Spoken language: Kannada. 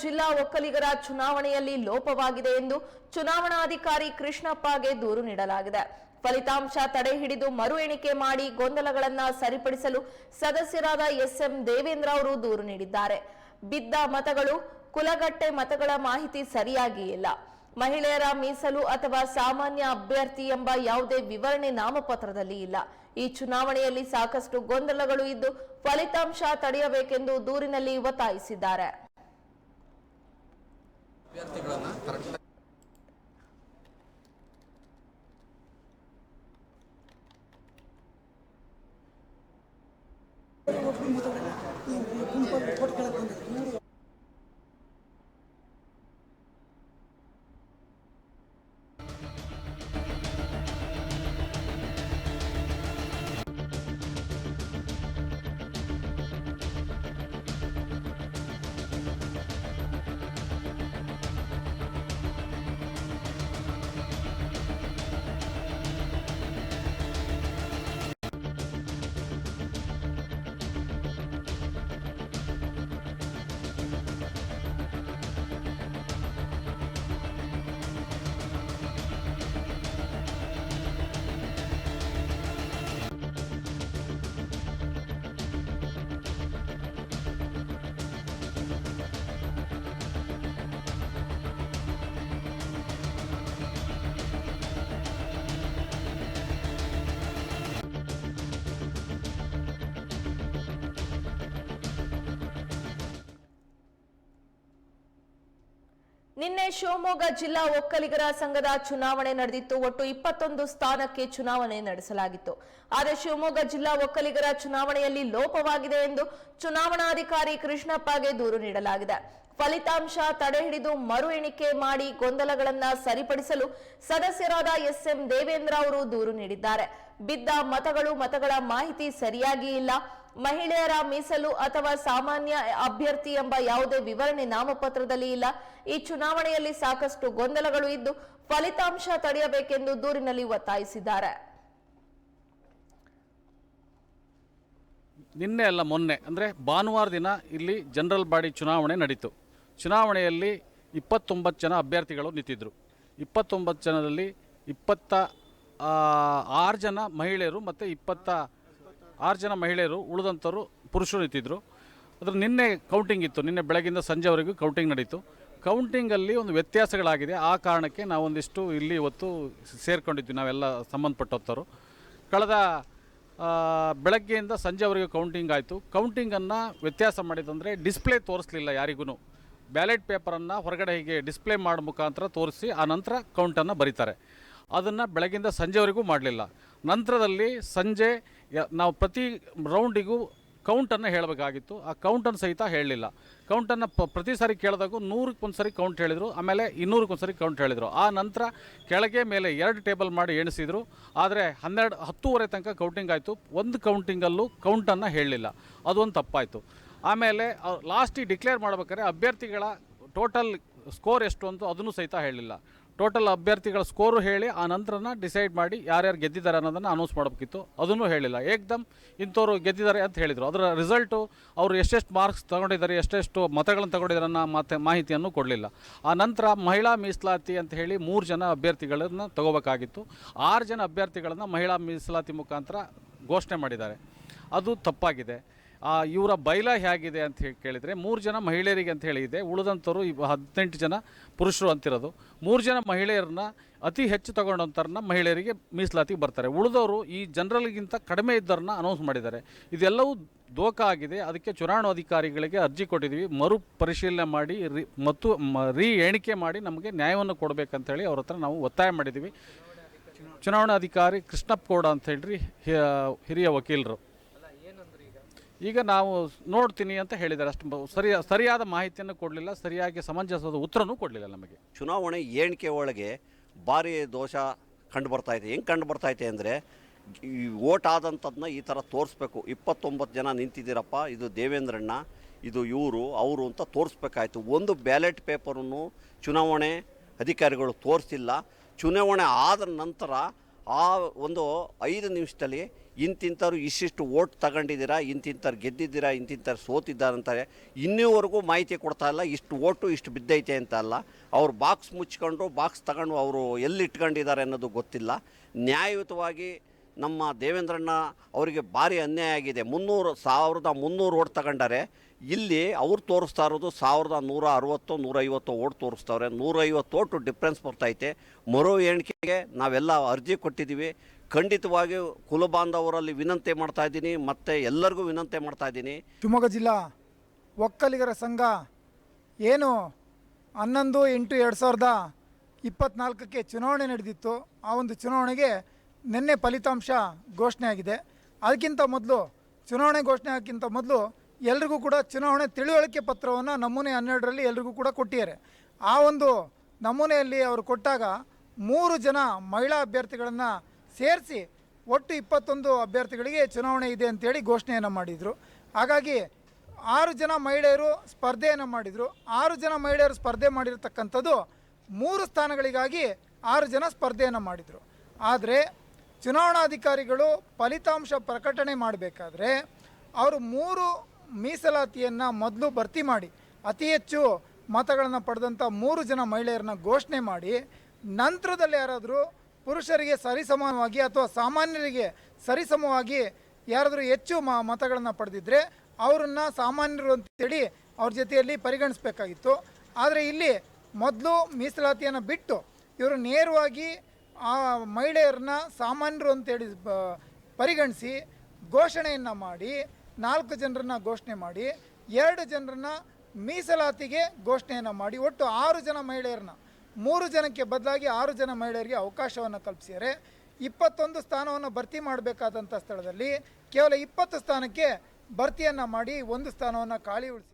ಜಿಲ್ಲಾ ಒಕ್ಕಲಿಗರ ಚುನಾವಣೆಯಲ್ಲಿ ಲೋಪವಾಗಿದೆ ಎಂದು ಚುನಾವಣಾಧಿಕಾರಿ ಕೃಷ್ಣಪ್ಪಗೆ ದೂರು ನೀಡಲಾಗಿದೆ. ಫಲಿತಾಂಶ ತಡೆ ಹಿಡಿದು ಮರು ಎಣಿಕೆ ಮಾಡಿ ಗೊಂದಲಗಳನ್ನು ಸರಿಪಡಿಸಲು ಸದಸ್ಯರಾದ ಎಸ್ಎಂ ದೇವೇಂದ್ರ ಅವರು ದೂರು ನೀಡಿದ್ದಾರೆ. ಬಿದ್ದ ಮತಗಳು, ಕುಲಗಟ್ಟೆ ಮತಗಳ ಮಾಹಿತಿ ಸರಿಯಾಗಿ ಇಲ್ಲ. ಮಹಿಳೆಯರ ಮೀಸಲು ಅಥವಾ ಸಾಮಾನ್ಯ ಅಭ್ಯರ್ಥಿ ಎಂಬ ಯಾವುದೇ ವಿವರಣೆ ನಾಮಪತ್ರದಲ್ಲಿ ಇಲ್ಲ. ಈ ಚುನಾವಣೆಯಲ್ಲಿ ಸಾಕಷ್ಟು ಗೊಂದಲಗಳು ಇದ್ದು, ಫಲಿತಾಂಶ ತಡೆಯಬೇಕೆಂದು ದೂರಿನಲ್ಲಿ ಒತ್ತಾಯಿಸಿದ್ದಾರೆ. ಅಭ್ಯರ್ಥಿಗಳನ್ನ ಕರೆಕ್ಟ್ ನಿನ್ನೆ ಶಿವಮೊಗ್ಗ ಜಿಲ್ಲಾ ಒಕ್ಕಲಿಗರ ಸಂಘದ ಚುನಾವಣೆ ನಡೆದಿತ್ತು. ಒಟ್ಟು ಇಪ್ಪತ್ತೊಂದು ಸ್ಥಾನಕ್ಕೆ ಚುನಾವಣೆ ನಡೆಸಲಾಗಿತ್ತು. ಆದರೆ ಶಿವಮೊಗ್ಗ ಜಿಲ್ಲಾ ಒಕ್ಕಲಿಗರ ಚುನಾವಣೆಯಲ್ಲಿ ಲೋಪವಾಗಿದೆ ಎಂದು ಚುನಾವಣಾಧಿಕಾರಿ ಕೃಷ್ಣಪ್ಪಗೆ ದೂರು ನೀಡಲಾಗಿದೆ. ಫಲಿತಾಂಶ ತಡೆ ಹಿಡಿದು ಮರು ಎಣಿಕೆ ಮಾಡಿ ಗೊಂದಲಗಳನ್ನು ಸರಿಪಡಿಸಲು ಸದಸ್ಯರಾದ ಎಸ್ಎಂ ದೇವೇಂದ್ರ ಅವರು ದೂರು ನೀಡಿದ್ದಾರೆ. ಬಿದ್ದ ಮತಗಳು ಮತಗಳ ಮಾಹಿತಿ ಸರಿಯಾಗಿ ಇಲ್ಲ. ಮಹಿಳೆಯರ ಮೀಸಲು ಅಥವಾ ಸಾಮಾನ್ಯ ಅಭ್ಯರ್ಥಿ ಎಂಬ ಯಾವುದೇ ವಿವರಣೆ ನಾಮಪತ್ರದಲ್ಲಿ ಇಲ್ಲ. ಈ ಚುನಾವಣೆಯಲ್ಲಿ ಸಾಕಷ್ಟು ಗೊಂದಲಗಳು ಇದ್ದು ಫಲಿತಾಂಶ ತಡೆಯಬೇಕೆಂದು ದೂರಿನಲ್ಲಿ ಒತ್ತಾಯಿಸಿದ್ದಾರೆ. ನಿನ್ನೆ ಅಲ್ಲ ಮೊನ್ನೆ, ಅಂದರೆ ಭಾನುವಾರ ದಿನ ಇಲ್ಲಿ ಜನರಲ್ ಬಾಡಿ ಚುನಾವಣೆ ನಡೀತು. ಚುನಾವಣೆಯಲ್ಲಿ ಇಪ್ಪತ್ತೊಂಬತ್ತು ಜನ ಅಭ್ಯರ್ಥಿಗಳು ನಿಂತಿದ್ದರು ಇಪ್ಪತ್ತೊಂಬತ್ತು ಜನರಲ್ಲಿ ಇಪ್ಪತ್ತ ಆರು ಜನ ಮಹಿಳೆಯರು ಮತ್ತು ಇಪ್ಪತ್ತ ಆರು ಜನ ಮಹಿಳೆಯರು ಉಳಿದಂಥವ್ರು ಪುರುಷರು ನಿಂತಿದ್ದರು ಅದ್ರ ನಿನ್ನೆ ಕೌಂಟಿಂಗ್ ಇತ್ತು. ನಿನ್ನೆ ಬೆಳಗಿಂದ ಸಂಜೆವರೆಗೂ ಕೌಂಟಿಂಗ್ ನಡೀತು. ಕೌಂಟಿಂಗಲ್ಲಿ ಒಂದು ವ್ಯತ್ಯಾಸಗಳಾಗಿದೆ. ಆ ಕಾರಣಕ್ಕೆ ನಾವೊಂದಿಷ್ಟು ಇಲ್ಲಿ ಇವತ್ತು ಸೇರ್ಕೊಂಡಿದ್ವಿ, ನಾವೆಲ್ಲ ಸಂಬಂಧಪಟ್ಟವರು ಕಳೆದ ಬೆಳಗ್ಗೆಯಿಂದ ಸಂಜೆವರೆಗೂ ಕೌಂಟಿಂಗ್ ಆಯಿತು. ಕೌಂಟಿಂಗನ್ನು ವ್ಯತ್ಯಾಸ ಮಾಡಿದಂದರೆ ಡಿಸ್ಪ್ಲೇ ತೋರಿಸ್ಲಿಲ್ಲ ಯಾರಿಗೂ ಬ್ಯಾಲೆಟ್ ಪೇಪರನ್ನು ಹೊರಗಡೆ ಹೀಗೆ ಡಿಸ್ಪ್ಲೇ ಮಾಡೋ ಮುಖಾಂತರ ತೋರಿಸಿ, ಆ ನಂತರ ಕೌಂಟನ್ನು ಬರೀತಾರೆ. ಅದನ್ನು ಬೆಳಗಿಂದ ಸಂಜೆವರೆಗೂ ಮಾಡಲಿಲ್ಲ. ನಂತರದಲ್ಲಿ ಸಂಜೆ ನಾವು ಪ್ರತಿ ರೌಂಡಿಗೂ ಕೌಂಟನ್ನು ಹೇಳಬೇಕಾಗಿತ್ತು. ಆ ಕೌಂಟನ್ನು ಸಹಿತ ಹೇಳಲಿಲ್ಲ. ಕೌಂಟನ್ನು ಪ ಪ್ರತಿ ಸಾರಿ ಕೇಳಿದಾಗ ನೂರಕ್ಕೆ ಒಂದು ಸಾರಿ ಕೌಂಟ್ ಹೇಳಿದರು, ಆಮೇಲೆ ಇನ್ನೂರಕ್ಕೆ ಒಂದು ಸಾರಿ ಕೌಂಟ್ ಹೇಳಿದರು. ಆ ನಂತರ ಕೆಳಗೆ ಮೇಲೆ ಎರಡು ಟೇಬಲ್ ಮಾಡಿ ಎಣಿಸಿದರು. ಆದರೆ ಹನ್ನೆರಡು, ಹತ್ತೂವರೆ ತನಕ ಕೌಂಟಿಂಗ್ ಆಯಿತು. ಒಂದು ಕೌಂಟಿಂಗಲ್ಲೂ ಕೌಂಟನ್ನು ಹೇಳಲಿಲ್ಲ. ಅದೊಂದು ತಪ್ಪಾಯಿತು. ಆಮೇಲೆ ಲಾಸ್ಟಿಗೆ ಡಿಕ್ಲೇರ್ ಮಾಡ್ಬೇಕಾದ್ರೆ ಅಭ್ಯರ್ಥಿಗಳ ಟೋಟಲ್ ಸ್ಕೋರ್ ಎಷ್ಟು ಅಂತ ಅದನ್ನು ಸಹಿತ ಹೇಳಲಿಲ್ಲ. ಟೋಟಲ್ ಅಭ್ಯರ್ಥಿಗಳ ಸ್ಕೋರು ಹೇಳಿ ಆ ನಂತರನ ಡಿಸೈಡ್ ಮಾಡಿ ಯಾರ್ಯಾರು ಗೆದ್ದಿದ್ದಾರೆ ಅನ್ನೋದನ್ನು ಅನೌನ್ಸ್ ಮಾಡಬೇಕಿತ್ತು. ಅದನ್ನು ಹೇಳಿಲ್ಲ. ಏಕ್ದಮ್ ಇಂಥವ್ರು ಗೆದ್ದಿದ್ದಾರೆ ಅಂತ ಹೇಳಿದರು. ಅದರ ರಿಸಲ್ಟು ಅವರು ಎಷ್ಟೆಷ್ಟು ಮಾರ್ಕ್ಸ್ ತಗೊಂಡಿದ್ದಾರೆ, ಎಷ್ಟೆಷ್ಟು ಮತಗಳನ್ನು ತಗೊಂಡಿದ್ದಾರೆ ಅನ್ನೋ ಮತ್ತೆ ಮಾಹಿತಿಯನ್ನು ಕೊಡಲಿಲ್ಲ. ಆ ನಂತರ ಮಹಿಳಾ ಮೀಸಲಾತಿ ಅಂತ ಹೇಳಿ ಮೂರು ಜನ ಅಭ್ಯರ್ಥಿಗಳನ್ನು ತಗೋಬೇಕಾಗಿತ್ತು. ಆರು ಜನ ಅಭ್ಯರ್ಥಿಗಳನ್ನು ಮಹಿಳಾ ಮೀಸಲಾತಿ ಮುಖಾಂತರ ಘೋಷಣೆ ಮಾಡಿದ್ದಾರೆ. ಅದು ತಪ್ಪಾಗಿದೆ. ಇವರ ಬೈಲ ಹೇಗಿದೆ ಅಂತ ಹೇಳಿ ಕೇಳಿದರೆ, ಮೂರು ಜನ ಮಹಿಳೆಯರಿಗೆ ಅಂತ ಹೇಳಿದೆ ಉಳಿದಂಥವ್ರು ಇವ ಹದಿನೆಂಟು ಜನ ಪುರುಷರು ಅಂತಿರೋದು. ಮೂರು ಜನ ಮಹಿಳೆಯರನ್ನ ಅತಿ ಹೆಚ್ಚು ತಗೊಂಡಂಥವ್ರನ್ನ ಮಹಿಳೆಯರಿಗೆ ಮೀಸಲಾತಿಗೆ ಬರ್ತಾರೆ. ಉಳಿದವರು ಈ ಜನರಲ್ಗಿಂತ ಕಡಿಮೆ ಇದ್ದವ್ರನ್ನ ಅನೌನ್ಸ್ ಮಾಡಿದ್ದಾರೆ. ಇದೆಲ್ಲವೂ ದೋಖ ಆಗಿದೆ. ಅದಕ್ಕೆ ಚುನಾವಣಾಧಿಕಾರಿಗಳಿಗೆ ಅರ್ಜಿ ಕೊಟ್ಟಿದ್ದೀವಿ ಮರು ಪರಿಶೀಲನೆ ಮಾಡಿ, ರಿ, ಮತ್ತು ರೀ ಎಣಿಕೆ ಮಾಡಿ ನಮಗೆ ನ್ಯಾಯವನ್ನು ಕೊಡಬೇಕಂತ ಹೇಳಿ ಅವ್ರ ಹತ್ರ ನಾವು ಒತ್ತಾಯ ಮಾಡಿದ್ದೀವಿ ಚುನಾವಣಾಧಿಕಾರಿ ಕೃಷ್ಣಪ್ಪ ಗೌಡ ಅಂತ ಹೇಳ್ರಿ ಹಿರಿಯ ವಕೀಲರು. ಈಗ ನಾವು ನೋಡ್ತೀನಿ ಅಂತ ಹೇಳಿದ್ದಾರೆ. ಅಷ್ಟು ಸರಿ, ಸರಿಯಾದ ಮಾಹಿತಿಯನ್ನು ಕೊಡಲಿಲ್ಲ, ಸರಿಯಾಗಿ ಸಮಂಜಸವಾದ ಉತ್ತರನೂ ಕೊಡಲಿಲ್ಲ ನಮಗೆ. ಚುನಾವಣೆ ಏಣಿಕೆ ಒಳಗೆ ಭಾರಿ ದೋಷ ಕಂಡು ಬರ್ತಾ ಇದೆ. ಹೆಂಗೆ ಕಂಡು ಬರ್ತಾ ಇದೆ ಅಂದರೆ, ಈ ಓಟ್ ಆದಂಥದ್ದನ್ನ ಈ ಥರ ತೋರಿಸ್ಬೇಕು. ಇಪ್ಪತ್ತೊಂಬತ್ತು ಜನ ನಿಂತಿದ್ದೀರಪ್ಪ, ಇದು ದೇವೇಂದ್ರಣ್ಣ, ಇದು ಇವರು, ಅವರು ಅಂತ ತೋರಿಸ್ಬೇಕಾಯ್ತು. ಒಂದು ಬ್ಯಾಲೆಟ್ ಪೇಪರನ್ನು ಚುನಾವಣೆ ಅಧಿಕಾರಿಗಳು ತೋರಿಸಿಲ್ಲ. ಚುನಾವಣೆ ಆದ ನಂತರ ಆ ಒಂದು ಐದು ನಿಮಿಷದಲ್ಲಿ ಇಂತಿಂಥವ್ರು ಇಷ್ಟಿಷ್ಟು ಓಟ್ ತಗೊಂಡಿದ್ದೀರಾ, ಇಂತಿಂಥವ್ರು ಗೆದ್ದಿದ್ದೀರಾ, ಇಂತಿಂಥವ್ರು ಸೋತಿದ್ದಾರೆ ಅಂತಾರೆ. ಇನ್ನೂವರೆಗೂ ಮಾಹಿತಿ ಕೊಡ್ತಾ ಇಲ್ಲ, ಇಷ್ಟು ಓಟು ಇಷ್ಟು ಬಿದ್ದೈತೆ ಅಂತ ಅಲ್ಲ. ಅವ್ರು ಬಾಕ್ಸ್ ಮುಚ್ಕೊಂಡು, ಬಾಕ್ಸ್ ತಗೊಂಡು ಅವರು ಎಲ್ಲಿ ಇಟ್ಕೊಂಡಿದ್ದಾರೆ ಅನ್ನೋದು ಗೊತ್ತಿಲ್ಲ. ನ್ಯಾಯಯುತವಾಗಿ ನಮ್ಮ ದೇವೇಂದ್ರಣ್ಣ ಅವರಿಗೆ ಭಾರಿ ಅನ್ಯಾಯ ಆಗಿದೆ. ಮುನ್ನೂರು, ಸಾವಿರದ ಮುನ್ನೂರು ಓಟ್ ತಗೊಂಡಾರೆ, ಇಲ್ಲಿ ಅವ್ರು ತೋರಿಸ್ತಾ ಇರೋದು ಸಾವಿರದ ನೂರ ಅರವತ್ತು ನೂರೈವತ್ತು ಓಟ್ ತೋರಿಸ್ತಾವ್ರೆ. ನೂರೈವತ್ತು ಓಟು ಡಿಫ್ರೆನ್ಸ್ ಬರ್ತೈತೆ ಮರು ಎಣಿಕೆಗೆ ನಾವೆಲ್ಲ ಅರ್ಜಿ ಕೊಟ್ಟಿದ್ದೀವಿ. ಖಂಡಿತವಾಗಿ ಕುಲಬಾಂಧವರಲ್ಲಿ ವಿನಂತಿ ಮಾಡ್ತಾ ಇದ್ದೀನಿ, ಮತ್ತು ಎಲ್ಲರಿಗೂ ವಿನಂತಿ ಮಾಡ್ತಾ ಇದ್ದೀನಿ. ಶಿವಮೊಗ್ಗ ಜಿಲ್ಲಾ ಒಕ್ಕಲಿಗರ ಸಂಘ ಏನು ಹನ್ನೊಂದು ಎಂಟು ಎರಡು ಸಾವಿರದ ಇಪ್ಪತ್ತ್ನಾಲ್ಕಕ್ಕೆ ಚುನಾವಣೆ ನಡೆದಿತ್ತು. ಆ ಒಂದು ಚುನಾವಣೆಗೆ ನಿನ್ನೆ ಫಲಿತಾಂಶ ಘೋಷಣೆ ಆಗಿದೆ. ಅದಕ್ಕಿಂತ ಮೊದಲು, ಚುನಾವಣೆ ಘೋಷಣೆ ಆಗಕ್ಕಿಂತ ಮೊದಲು ಎಲ್ರಿಗೂ ಕೂಡ ಚುನಾವಣೆ ತಿಳುವಳಿಕೆ ಪತ್ರವನ್ನು ನಮೂನೆ ಹನ್ನೆರಡರಲ್ಲಿ ಎಲ್ರಿಗೂ ಕೂಡ ಕೊಟ್ಟಿದ್ದಾರೆ. ಆ ಒಂದು ನಮೂನೆಯಲ್ಲಿ ಅವರು ಕೊಟ್ಟಾಗ ಮೂರು ಜನ ಮಹಿಳಾ ಅಭ್ಯರ್ಥಿಗಳನ್ನು ಸೇರಿಸಿ ಒಟ್ಟು ಇಪ್ಪತ್ತೊಂದು ಅಭ್ಯರ್ಥಿಗಳಿಗೆ ಚುನಾವಣೆ ಇದೆ ಅಂತೇಳಿ ಘೋಷಣೆಯನ್ನು ಮಾಡಿದರು. ಹಾಗಾಗಿ ಆರು ಜನ ಮಹಿಳೆಯರು ಸ್ಪರ್ಧೆಯನ್ನು ಮಾಡಿದರು. ಆರು ಜನ ಮಹಿಳೆಯರು ಸ್ಪರ್ಧೆ ಮಾಡಿರ್ತಕ್ಕಂಥದ್ದು ಮೂರು ಸ್ಥಾನಗಳಿಗಾಗಿ ಆರು ಜನ ಸ್ಪರ್ಧೆಯನ್ನು ಮಾಡಿದರು. ಆದರೆ ಚುನಾವಣಾಧಿಕಾರಿಗಳು ಫಲಿತಾಂಶ ಪ್ರಕಟಣೆ ಮಾಡಬೇಕಾದ್ರೆ ಅವರು ಮೂರು ಮೀಸಲಾತಿಯನ್ನು ಮೊದಲು ಭರ್ತಿ ಮಾಡಿ, ಅತಿ ಹೆಚ್ಚು ಮತಗಳನ್ನು ಪಡೆದಂಥ ಮೂರು ಜನ ಮಹಿಳೆಯರನ್ನ ಘೋಷಣೆ ಮಾಡಿ, ನಂತರದಲ್ಲಿ ಯಾರಾದರೂ ಪುರುಷರಿಗೆ ಸರಿಸಮಾನವಾಗಿ ಅಥವಾ ಸಾಮಾನ್ಯರಿಗೆ ಸರಿಸಮವಾಗಿ ಯಾರಾದರೂ ಹೆಚ್ಚು ಮ ಮತಗಳನ್ನು ಪಡೆದಿದ್ದರೆ ಅವರನ್ನು ಸಾಮಾನ್ಯರು ಅಂತೇಳಿ ಅವ್ರ ಜೊತೆಯಲ್ಲಿ ಪರಿಗಣಿಸಬೇಕಾಗಿತ್ತು. ಆದರೆ ಇಲ್ಲಿ ಮೊದಲು ಮೀಸಲಾತಿಯನ್ನು ಬಿಟ್ಟು ಇವರು ನೇರವಾಗಿ ಆ ಮಹಿಳೆಯರನ್ನ ಸಾಮಾನ್ಯರು ಅಂತೇಳಿ ಪರಿಗಣಿಸಿ ಘೋಷಣೆಯನ್ನು ಮಾಡಿ, ನಾಲ್ಕು ಜನರನ್ನ ಘೋಷಣೆ ಮಾಡಿ, ಎರಡು ಜನರನ್ನ ಮೀಸಲಾತಿಗೆ ಘೋಷಣೆಯನ್ನು ಮಾಡಿ, ಒಟ್ಟು ಆರು ಜನ ಮಹಿಳೆಯರನ್ನ ಮೂರು ಜನಕ್ಕೆ ಬದಲಾಗಿ ಆರು ಜನ ಮಹಿಳೆಯರಿಗೆ ಅವಕಾಶವನ್ನು ಕಲ್ಪಿಸಿದರೆ ಇಪ್ಪತ್ತೊಂದು ಸ್ಥಾನವನ್ನು ಭರ್ತಿ ಮಾಡಬೇಕಾದಂಥ ಸ್ಥಳದಲ್ಲಿ ಕೇವಲ ಇಪ್ಪತ್ತು ಸ್ಥಾನಕ್ಕೆ ಭರ್ತಿಯನ್ನು ಮಾಡಿ ಒಂದು ಸ್ಥಾನವನ್ನು ಖಾಲಿ ಉಳಿಸಿ